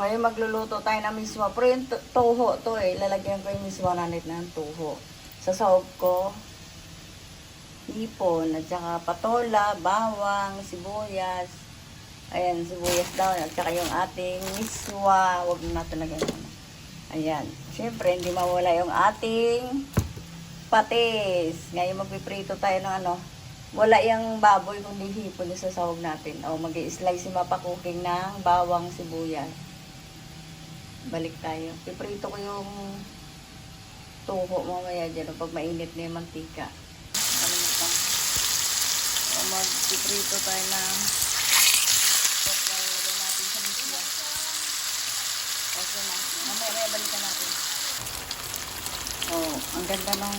ngayon magluluto tayo ng miswa. Pero yung tu- tuho to eh. Lalagyan ko yung miswa nanit ng tuho. Sa sahog ko, hipon, at saka patola, bawang, sibuyas. Ayan, sibuyas daw. At saka yung ating miswa. Huwag na natin lagyan ano. Ayan. Siyempre, hindi mawala yung ating patis. Ngayon magpiprito tayo ng ano. Wala yung baboy kundi hipon yung sasahog natin. O mag slice si Mapa Cooking ng bawang sibuyas. Balik tayo. Piprito ko yung tuho mamaya dyan pag mainit na yung mantika. Ano na pa? O magpiprito tayo ng. Lagyan natin. Okay na. Mamaya may balikan natin. Oh, ang ganda ng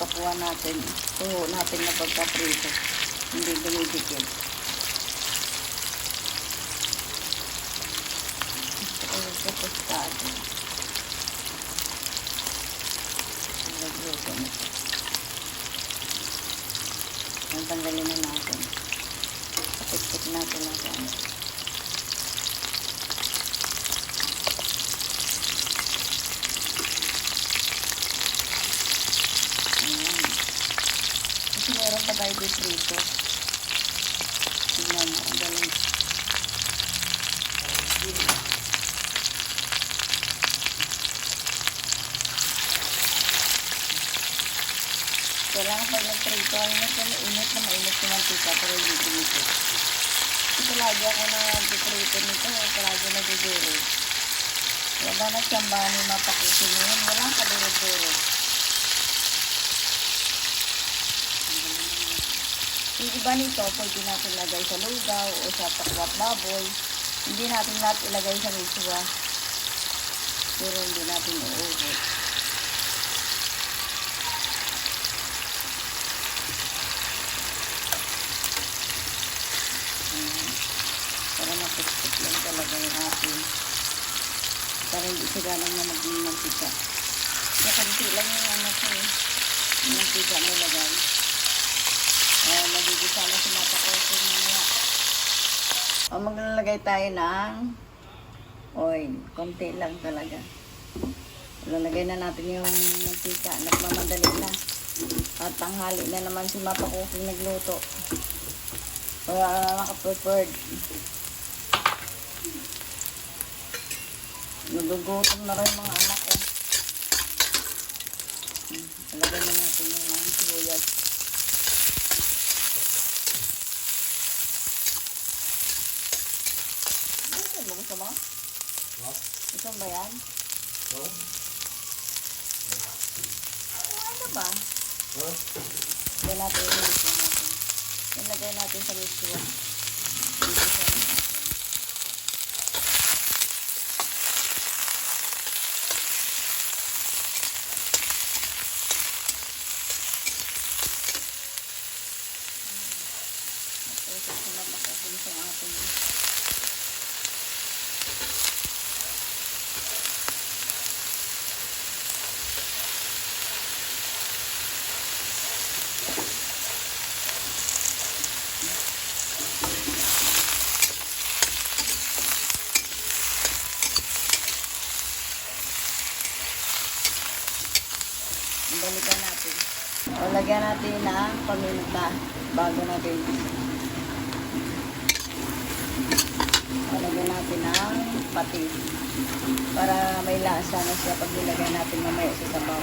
tokwa natin. Tuho natin na pagka-prito. Hindi dumidikit. Gusto ko yung sa tostado. Nagluto na ito. Ang tanggalin na natin. Patik-tik natin yan. Ayan. Kasi meron pa tayo dito rito. Tingnan mo, ang galing. Kailangan pag nagprito, ay mas mainit na mainit yung mantika, pero hindi dumikit. Kasi lagi ako na nagprito nito, palagi nagduduro. Kaya ba na yung mapakusin yun, wala ka duro-duro. Yung iba nito, pwede natin lagay sa lugaw o sa takwat baboy. Hindi natin lahat ilagay sa miswa. Pero hindi natin uugot. Para mapiksik lang talaga yung ating. Para hindi sila lang na maging mantika. Kaya kanti lang yung ano ko eh. Yung mantika mo lagay. Uh, magigisa na si Mata ko ito mamaya. O, maglalagay tayo ng oil. Konti lang talaga. Lalagay na natin yung mantika. Nagmamadali na. At tanghali na naman si Mapa Cooking nagluto. Wala na naka-prepared. Nagugutom na rin mga anak ko. Hmm, Lagay na natin yung mga sibuyas. Ano mo gusto mo? Gusto mo ba yan? Ano ba? Lagay natin yung miswa natin. Yung lagay natin sa miswa. Dito sa miswa. Tapos, sila makasin sa ating Balikan natin. O, lagyan natin ng paminta bago natin. O, lagyan natin ng patis. Para may lasa na siya pag nilagay natin mamaya sa sabaw.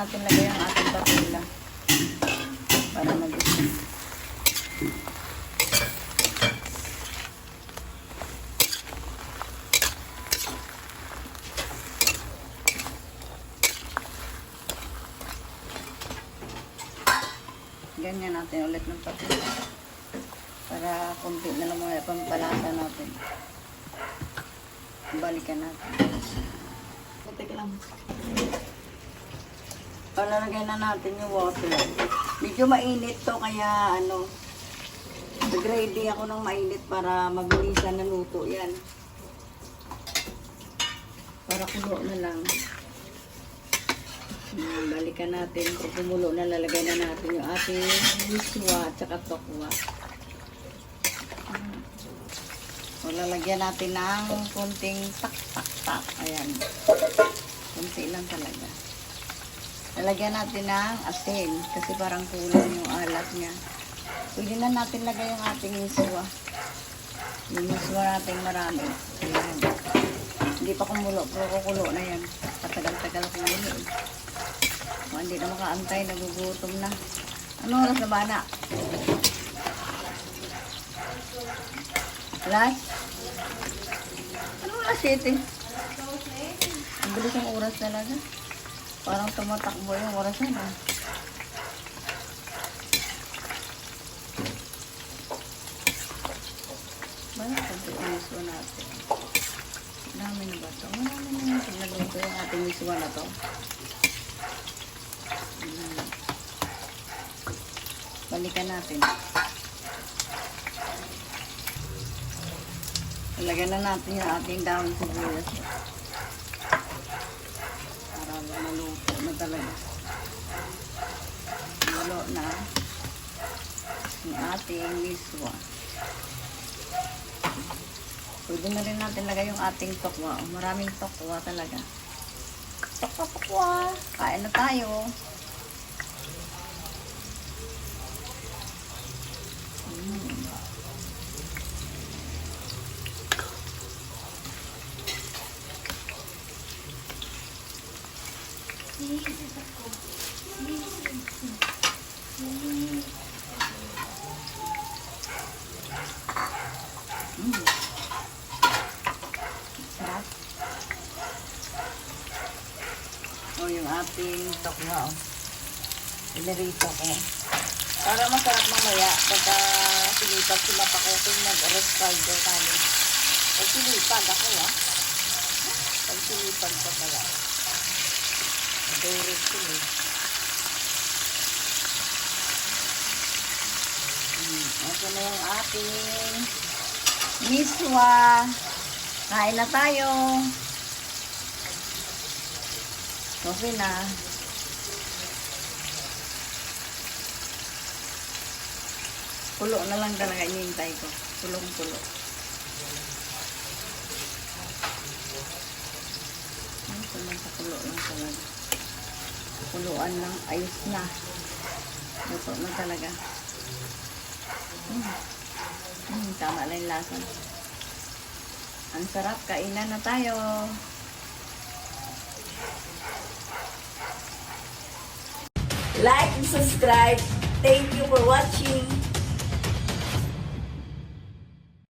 Natin lagay ang ating patula. Para mag Ganyan natin ulit ng patula. Para kunti na lang mga pampalasa natin. Balikan natin. Teka lang. Palalagay na natin yung water. Medyo mainit to kaya ano, nag-ready ako ng mainit para mabilisan na luto yan. Para kulo na lang. Hmm, balikan natin. Kung kumulo na, lalagay na natin yung ating miswa at saka tokwa. Hmm. O, lalagyan natin ng kunting tak tak tak. Ayan. Kunti lang talaga. Lalagyan natin ng asin kasi parang kulang yung alat niya. Pwede na natin lagay yung ating miswa. Yung miswa natin marami. Ayan. Hindi pa kumulo, pero kukulo na yan. Patagal-tagal kumulo. Kung hindi na makaantay, nagugutom na. Ano oras na ba na? Alas? Ano oras 7? Ang bilis ang oras talaga. Parang tumatakbo yung oras na. ah. Ba't konti ang miswa natin? Dami na ba ito? Marami na yung pinagluto yung ating miswa na to. Mm. Balikan natin. Ilagyan na natin yung ating dahon sibuyas. Para maluto na talaga. Maluto na yung ating miswa. Pwede na rin natin lagay yung ating tokwa. Maraming tokwa talaga. Tokwa, tokwa. Kain na tayo. Mm. Mm. Sarap. O, yung ating tokwa, o. Inirito ko. Para masarap mamaya, pagka silipat sila pa ko kung nag-rest caldo tayo. Pag silipag ako, ah. Pag silipag pa pala. Nag-rest sila. eh. Hmm, ito na yung ating miswa. Kain na tayo. Okay na. Pulo na lang talaga inintay ko. Pulong-pulo. Ito lang sa pulo lang talaga. Puluan lang. Ayos na. Luto na talaga. Mm. Mm, tama lang yung lasa. Ang sarap. Kainan na tayo. Like and subscribe. Thank you for watching.